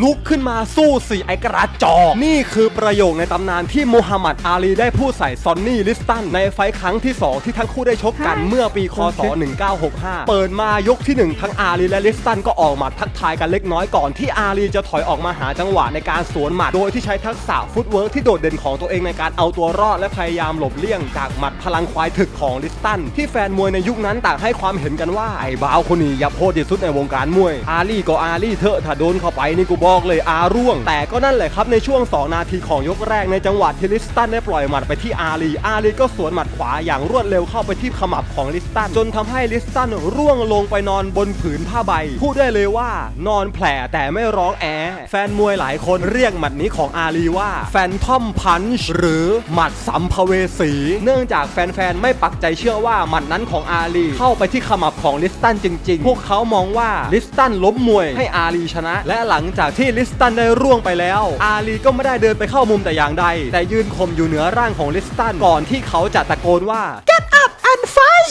ลุกขึ้นมาสู้สิไอกระจอกนี่คือประโยคในตำนานที่มูฮัมหมัดอาลีได้พูดใส่ซอนนี่ลิสตันในไฟท์ครั้งที่ 2 ที่ทั้งคู่ได้ชกกันเมื่อปีคศ 1965 เปิดมายกที่ 1 ทั้งอาลีและลิสตันก็ออกหมัดทักทายกันเล็กน้อยก่อนที่อาลีจะถอยออกมาหาจังหวะในการสวนหมัดโดยที่ใช้ทักษะฟุตเวิร์กที่โดดเด่นของตัวเองในการเอาตัวรอดและพยายามหลบเลี่ยงจากหมัดพลังควายถึกของลิสตันที่แฟนมวยในยุคนั้นต่างให้ความเห็นกันว่าไอ้บ้าวคนนี้ยับโหดที่สุดในวงการมวยอาลีก็อาลีเถอะถ้าโดนเข้าไปนี่กูบอกเลยอาร่วง แต่ก็นั่นแหละครับในช่วง 2 นาทีของยกแรกในจังหวะที่ลิสตันได้ปล่อยหมัดไปที่อาลีอาลีก็สวนหมัดขวาอย่างรวดเร็วเข้าไปที่ขมับของลิสตันจนทำให้ลิสตันร่วงลงไปนอนบนผืนผ้าใบ พูดได้เลยว่านอนแผลแต่ไม่ร้องแอ แฟนมวยหลายคนเรียกหมัดนี้ของอาลีว่าแฟนทอมพันช์หรือหมัดสัมภเวสี เนื่องจากแฟนๆ ไม่ปักใจเชื่อว่าหมัดนั้นของอาลี เข้าไปที่ขมับของลิสตันจริง ๆ พวกเขามองว่าลิสตันล้มมวยให้อาลีชนะ และหลังจากที่ลิสตันได้ร่วงไปแล้ว อาลีก็ไม่ได้เดินไปเข้ามุมแต่อย่างใด แต่ยืนข่มอยู่เหนือร่างของลิสตันก่อนที่เขาจะตะโกนว่า Get up and fight